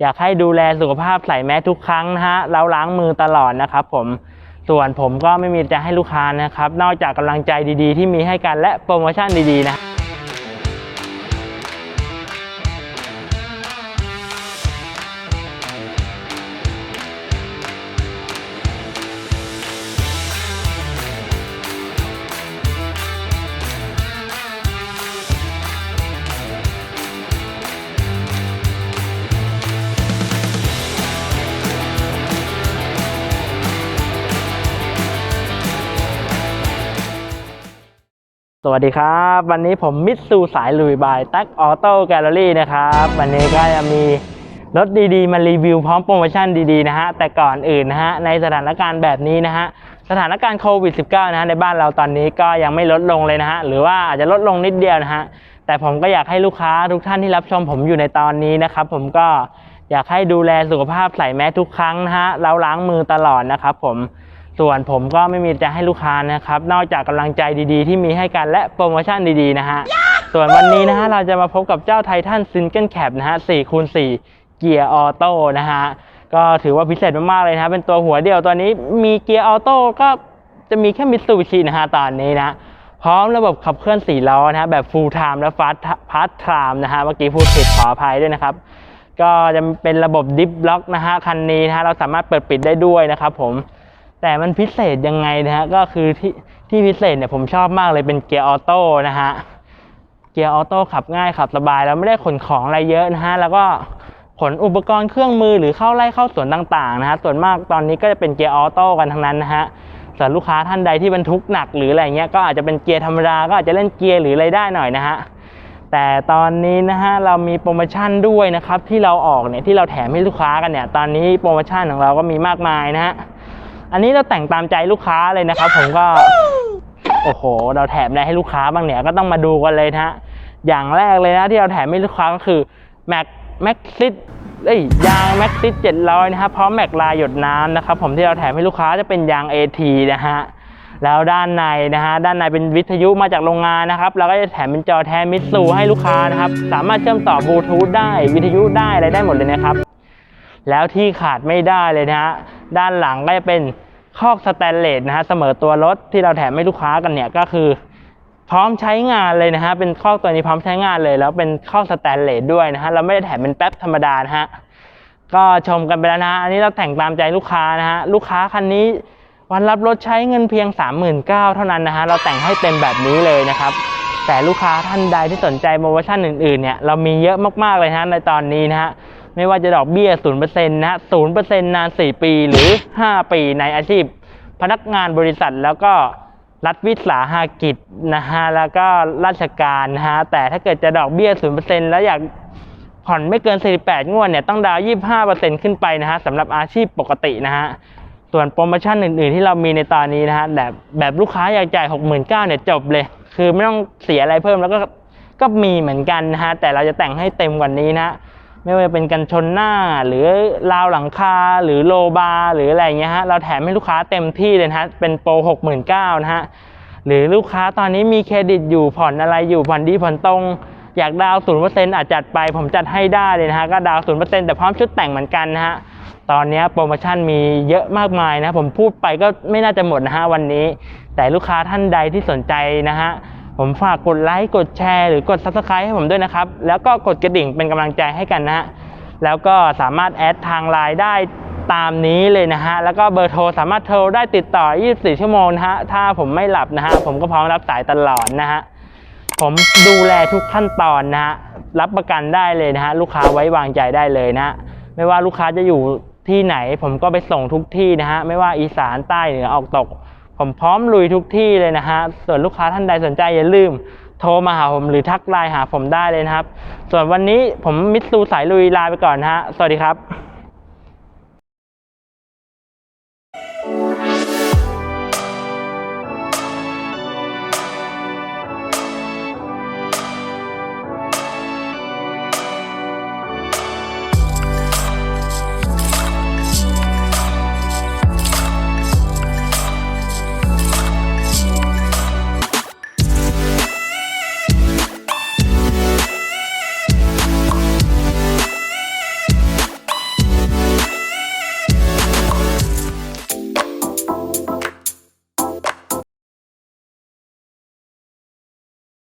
อยากให้ดูแลสุขภาพใส่แมสทุกครั้งนะฮะเราล้างมือตลอดนะครับผมส่วนผมก็ไม่มีจะให้ลูกค้านะครับ นอกจากกำลังใจดีๆ ที่มีให้กันและโปรโมชั่นดีๆนะ สวัสดีครับ วันนี้ผมมิตซูสายลุยบายตั๊กออโต้แกลเลอรี่นะครับ วันนี้ก็จะมีรถดีๆ มารีวิวพร้อมโปรโมชั่นดีๆ นะฮะ แต่ก่อนอื่นนะฮะ ในสถานการณ์แบบนี้นะฮะ สถานการณ์โควิด -19 นะฮะ ในบ้านเราตอนนี้ก็ยังไม่ลดลงเลยนะฮะ หรือว่าอาจจะลดลงนิดเดียวนะฮะ แต่ผมก็อยากให้ลูกค้าทุกท่านที่รับชมผมอยู่ในตอนนี้นะครับ ผมก็อยากให้ดูแลสุขภาพใส่แมสทุกครั้งนะฮะเราล้างมือตลอดนะครับผม ส่วนผมก็ไม่มีจะให้ลูกค้านะครับ นอกจากกำลังใจดีๆ ที่มีให้กันและโปรโมชั่นดีๆนะฮะ ส่วนวันนี้นะฮะเราจะมาพบกับเจ้าไททันซิงเกิลแคปนะฮะ4คูณ4เกียร์ออโต้นะฮะ ก็ถือว่าพิเศษมากๆเลยนะฮะเป็นตัวหัวเดียวตัวนี้มีเกียร์ออโต้ก็จะมีแค่มิตซูบิชินะฮะตอนนี้นะ พร้อมระบบขับเคลื่อน4ล้อนะฮะแบบ full time และ fast fast time นะฮะเมื่อกี้พูดผิดขออภัยด้วยนะครับก็จะเป็นระบบดิฟล็อกนะฮะคันนี้นะฮะเราสามารถเปิดปิดได้ด้วยนะครับผม แต่มันพิเศษยังไงนะฮะก็คือที่ที่พิเศษเนี่ยผมชอบมากเลยเป็นเกียร์ออโต้นะฮะเกียร์ออโต้ขับง่ายขับสบายแล้วไม่ได้ขนของอะไรเยอะนะฮะแล้วก็ขนอุปกรณ์เครื่องมือหรือเข้าไล่เข้าสวนต่างๆนะฮะส่วนมากตอนนี้ก็จะเป็นเกียร์ออโต้กันทั้งนั้นนะฮะส่วนลูกค้าท่านใดที่บรรทุกหนักหรืออะไรเงี้ยก็อาจจะเป็นเกียร์ธรรมดาก็อาจจะเล่นเกียร์หรืออะไรได้หน่อยนะฮะแต่ตอนนี้นะฮะเรามีโปรโมชั่นด้วยนะครับที่เราออกเนี่ยที่เราแถมให้ลูกค้ากันเนี่ยตอนนี้โปรโมชั่นของเราก็มีมากมายนะฮะ อันนี้เราแต่งตามใจลูกค้าเลยนะครับ ผมก็ โอ้โห เราแถมอะไรให้ลูกค้าบ้างเนี่ยก็ต้องมาดูกันเลยนะฮะอย่างแรกเลยนะที่เราแถมให้ลูกค้าก็คือแม็กแม็กซิตเอ้ยยางแม็กซิต700นะครับพร้อมแม็กลายหยดน้ำนะครับผมที่เราแถมให้ลูกค้าจะเป็นยาง AT นะฮะแล้วด้านในนะฮะด้านในเป็นวิทยุมาจากโรงงานนะครับเราก็จะแถมเป็นจอแทนมิตซูให้ลูกค้านะครับ สามารถเชื่อมต่อบลูทูธได้วิทยุได้อะไรได้หมดเลยนะครับ แล้วที่ขาดไม่ได้เลยนะฮะด้านหลังก็จะเป็นคอกสแตนเลสนะฮะเสมอตัวรถที่เราแถมให้ลูกค้ากันเนี่ยก็คือพร้อมใช้งานเลยนะฮะเป็นคอกตัวนี้พร้อมใช้งานเลย แล้วเป็นคอกสแตนเลสด้วยนะฮะเราไม่ได้แถมเป็นแป๊บธรรมดานะฮะก็ชมกันไปแล้วนะฮะอันนี้เราแต่งตามใจลูกค้านะฮะลูกค้าคันนี้วันรับรถใช้เงินเพียง 39,000เท่านั้นนะฮะเราแต่งให้เต็มแบบนี้เลยนะครับแต่ลูกค้าท่านใดที่สนใจโปรโมชั่นอื่นๆเนี่ยเรามีเยอะมากๆเลยนะในตอนนี้นะฮะ ไม่ว่าจะดอกเบี้ย 0%นะฮะ0%นาน 4 ปีหรือ 5 ปีในอาชีพ พนักงานบริษัทแล้วก็รัฐวิสาหกิจนะฮะแล้วก็ราชการนะฮะแต่ถ้าเกิดจะดอกเบี้ย 0%แล้วอยากผ่อนไม่เกิน 48 งวดเนี่ยต้องดาว25%ขึ้นไปนะฮะสำหรับอาชีพปกตินะฮะส่วนโปรโมชั่นอื่น ๆ ที่เรามีในตอนนี้นะฮะแบบแบบลูกค้าอยากจ่าย 69,000เนี่ยจบเลย คือไม่ต้องเสียอะไรเพิ่มแล้วก็ก็มีเหมือนกันนะฮะแต่เราจะแต่งให้เต็มกว่านี้นะ ไม่ว่าจะเป็นกันชนหน้าหรือราวหลังคาหรือโลบาร์หรืออะไรเงี้ยฮะเราแถมให้ลูกค้าเต็มที่เลยนะฮะเป็นโปร69,000นะฮะหรือลูกค้าตอนนี้มีเครดิตอยู่ผ่อนอะไรอยู่ผ่อนดีผ่อนตรง อยากดาวศูนย์เปอร์เซ็นต์อาจจัดไปผมจัดให้ได้เลยนะฮะก็ดาวศูนย์เปอร์เซ็นต์แต่พร้อมชุดแต่งเหมือนกันนะฮะตอนนี้โปรโมชั่นมีเยอะมากมายนะผมพูดไปก็ไม่น่าจะหมดนะฮะวันนี้ แต่ลูกค้าท่านใดที่สนใจนะฮะ ผมฝากกดไลค์กดแชร์หรือกด subscribe ให้ผมด้วยนะครับ แล้วก็กดกระดิ่งเป็นกำลังใจให้กันนะฮะแล้วก็สามารถแอดทางไลน์ได้ตามนี้เลยนะฮะ แล้วก็เบอร์โทรสามารถโทรได้ติดต่อ 24 ชั่วโมงนะฮะ ถ้าผมไม่หลับนะฮะ ผมก็พร้อมรับสายตลอดนะฮะ ผมดูแลทุกขั้นตอนนะฮะ รับประกันได้เลยนะฮะ ลูกค้าไว้วางใจได้เลยนะฮะ ไม่ว่าลูกค้าจะอยู่ที่ไหน ผมก็ไปส่งทุกที่นะฮะ ไม่ว่าอีสานใต้เหนือออกตก ผมพร้อมลุยทุกที่เลยนะฮะ ส่วนลูกค้าท่านใดสนใจอย่าลืม โทรมาหาผมหรือทักไลน์หาผมได้เลยนะครับ ส่วนวันนี้ผมมิตซูสายลุยลาไปก่อนนะฮะ สวัสดีครับ